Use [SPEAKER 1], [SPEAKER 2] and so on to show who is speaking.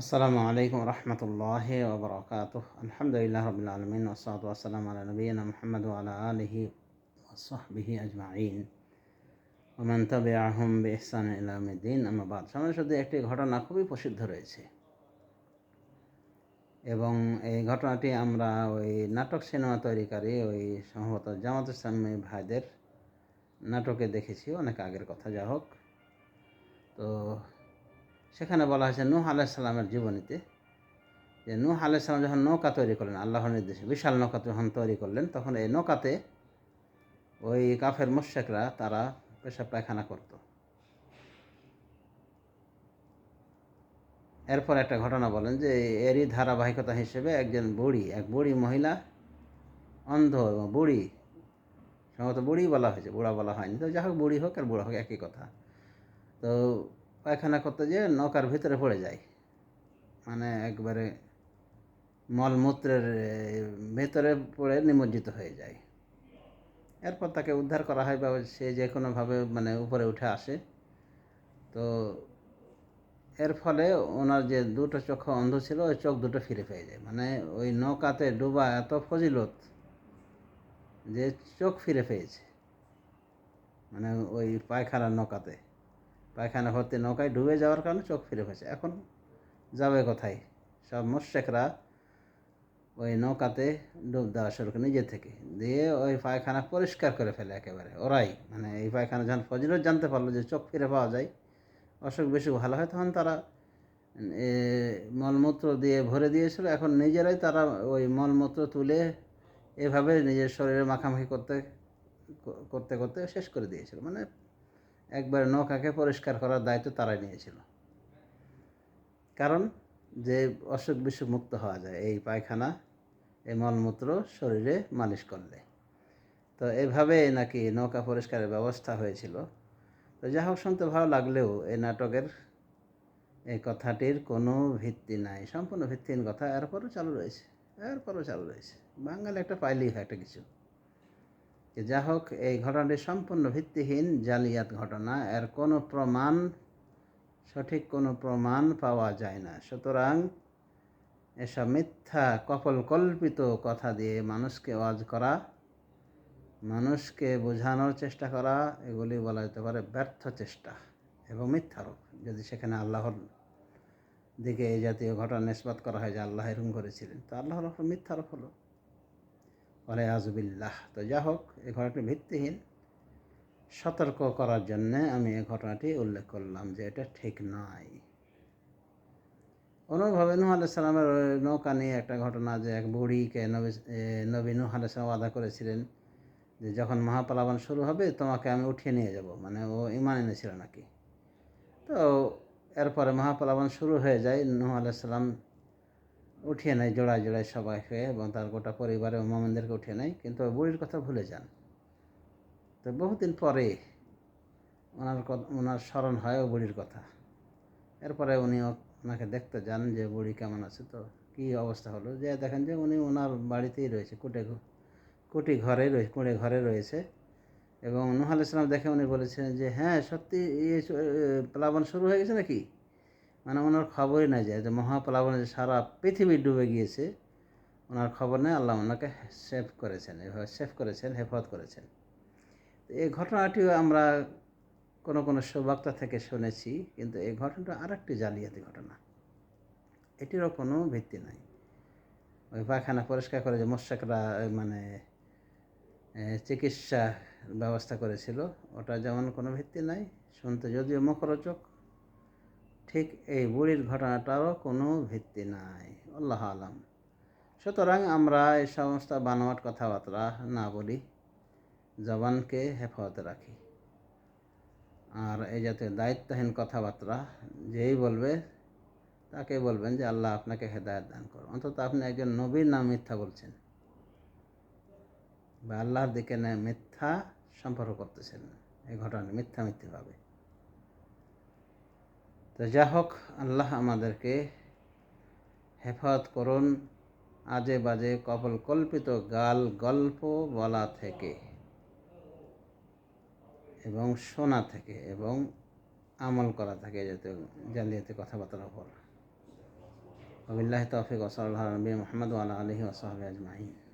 [SPEAKER 1] আসসালামু আলাইকুম রহমতুল্লাহ ওবরাকাত আলহামদুলিল্লাহ রবিল আলমিন ওসাদ ওয়াসালাম আলা নবীন মোহাম্মদ আলা আলহি ওসহবিহি আজমাইন। ওমান তবে আহম বে ইহসান ইলামুদ্দিন আমাবাদ সামনে শুধু একটি ঘটনা খুবই প্রসিদ্ধ রয়েছে। এবং এই ঘটনাটি আমরা ওই নাটক সিনেমা তৈরিকারী ওই সম্ভবত জামাত ইসলামী ভাইদের নাটকে দেখেছি, অনেক আগের কথা। যা হোক, তো সেখানে বলা হয়েছে নূহ আলাইসাল্লামের জীবনীতে যে নূহ আলাইসাল্লাম যখন নৌকা তৈরি করলেন, আল্লাহর নির্দেশে বিশাল নৌকা যখন তৈরি করলেন, তখন এই নৌকাতে ওই কাফের মোশেকরা তারা পেশাব পায়খানা করত। এরপর একটা ঘটনা বলেন যে এরই ধারাবাহিকতা হিসেবে একজন বুড়ি, এক বুড়ি মহিলা, অন্ধ এবং বুড়ি, সম্ভবত বুড়ি বলা হয়েছে, বুড়া বলা হয়নি। তো যাই হোক, বুড়ি হোক আর বুড়া হোক, একই কথা। তো পায়খানা করতে যেয়ে নৌকার ভিতরে পড়ে যায়। মানে একবারে মলমূত্রের ভেতরে পড়ে নিমজ্জিত হয়ে যায়। এরপর তাকে উদ্ধার করা হয় বা সে যে কোনোভাবে মানে উপরে উঠে আসে। তো এর ফলে ওনার যে দুটো চোখ অন্ধ ছিল, ওই চোখ দুটো ফিরে পেয়ে যায়। মানে ওই নৌকাতে ডুবা এত ফজিলত যে চোখ ফিরে পেয়েছে। মানে ওই পায়খানার নৌকাতে। পায়খানা ভর্তি নৌকায় ডুবে যাওয়ার কারণে চোখ ফিরে পেয়েছে এখন যাবে কোথায়? সব মোশেকরা ওই নৌকাতে ডুব দেওয়া শুরু করে নিজে থেকে। দিয়ে ওই পায়খানা পরিষ্কার করে ফেলে একেবারে। ওরাই মানে এই পায়খানা যখন ফজিলত জানতে পারল যে চোখ ফিরে পাওয়া যায়, অসুখ বেশি ভালো হয়, তখন তারা মলমূত্র দিয়ে ভরে দিয়েছিল। এখন নিজেরাই তারা ওই মলমূত্র তুলে এভাবে নিজের শরীরে মাখামাখি করতে করতে করতে শেষ করে দিয়েছিল। মানে একবার নৌকাকে পরিষ্কার করার দায়িত্ব তারাই নিয়েছিল। কারণ যে অসুখ বিসুখ মুক্ত হওয়া যায়, এই পায়খানা, এই মলমূত্র শরীরে মালিশ করলে। তো এভাবে নাকি নৌকা পরিষ্কারের ব্যবস্থা হয়েছিল। তো যা হোক, শুনতে ভালো লাগলেও এই নাটকের এই কথাটির কোনো ভিত্তি নাই, সম্পূর্ণ ভিত্তিহীন কথা এরপরও চালু রয়েছে, এরপরও চালু রয়েছে। বাঙালি একটা পাইলেই হয় একটা কিছু। যা হোক, এই ঘটনাটি সম্পূর্ণ ভিত্তিহীন জালিয়াত ঘটনা। এর কোনো প্রমাণ, সঠিক কোনো প্রমাণ পাওয়া যায় না। সুতরাং এসব মিথ্যা কপল কল্পিত কথা দিয়ে মানুষকে ওয়াজ করা, মানুষকে বোঝানোর চেষ্টা করা, এগুলি বলা যেতে পারে ব্যর্থ চেষ্টা এবং মিথ্যারোপ যদি সেখানে আল্লাহর দিকে এই জাতীয় ঘটনা নিষ্পাত করা হয় যে আল্লাহ এরকম করেছিলেন, তো আল্লাহর মিথ্যারোপ হলো। বলে আজবিল্লাহ তো যা হোক এই ঘটনাটি ভিত্তিহীন। সতর্ক করার জন্যে আমি এই ঘটনাটি উল্লেখ করলাম যে এটা ঠিক নয়। অনুভাবে নুহ আলাইসালামের নৌকা নিয়ে একটা ঘটনা যে এক বুড়িকে নবী নবী নুহ আলাইসালাম আদা করেছিলেন যে যখন মহাপালাবান শুরু হবে, তোমাকে আমি উঠিয়ে নিয়ে যাব। মানে ও ইমান এনেছিল নাকি। তো এরপরে মহাপালাবান শুরু হয়ে যায় নুহ আলাইসাল্লাম উঠিয়ে নেয়, জোড়ায় জোড়ায় সবাইকে এবং তার গোটা পরিবারে মোমেনদেরকে উঠিয়ে নেয়। কিন্তু বুড়ির কথা ভুলে যান। তো বহুদিন পরে ওনার ওনার স্মরণ হয় ও বুড়ির কথা। এরপরে উনি ওনাকে দেখতে যান যে বুড়ি কেমন আছে। তো কী অবস্থা হলো? যে দেখেন যে উনি ওনার বাড়িতেই রয়েছে, কুটে কুটি ঘরে রয়েছে কুঁড়ে ঘরে রয়েছে। এবং নুহাল ইসলাম দেখে উনি বলেছেন যে হ্যাঁ সত্যি ইয়ে প্লাবন শুরু হয়ে গেছে নাকি? মানে ওনার খবরই না যায় যে মহাপ্লাবনে যে সারা পৃথিবী ডুবে গিয়েছে, ওনার খবর নেই, আল্লাহ ওনাকে সেভ করেছেন, এভাবে সেভ করেছেন, হেফাজত করেছেন। এই ঘটনাটিও আমরা কোনো কোনো সৌভাগ্যতা থেকে শুনেছি, কিন্তু এই ঘটনাটা আরেকটি জালিয়াতি ঘটনা। এটিরও কোনো ভিত্তি নাই। ওই পায়খানা পরিষ্কার করে যে মোশাকরা মানে চিকিৎসা ব্যবস্থা করেছিল, ওটা যেমন কোনো ভিত্তি নাই, শুনতে যদিও মুখরোচক ঠিক এই বুড়ির ঘটনাটারও কোনো ভিত্তি নাই। আল্লাহ আলাম। সুতরাং আমরা এই সমস্ত বানোয়াট কথাবার্তা না বলি, জবানকে হেফাজতে রাখি। আর এই জাতীয় দায়িত্বহীন কথাবার্তা যেই বলবে, তাকে বলবেন যে আল্লাহ আপনাকে হেদায়ত দান করো অন্তত আপনি একজন নবীর নাম মিথ্যা বলছেন বা আল্লাহর দিকে মিথ্যা সম্পর্ক করতেছেন। এই ঘটনা মিথ্যা মিথ্যাভাবে তো যা হোক আল্লাহ আমাদেরকে হেফাজত করুন আজে বাজে কপল কল্পিত গাল গল্প বলা থেকে এবং শোনা থেকে এবং আমল করা থেকে যাতে জালিয়াতি কথাবার্তার ওপর আবিল্লাহ তফিক ওসল নবী মোহাম্মদ আল্লাহ আলহি ওসহাবি আজমাহিন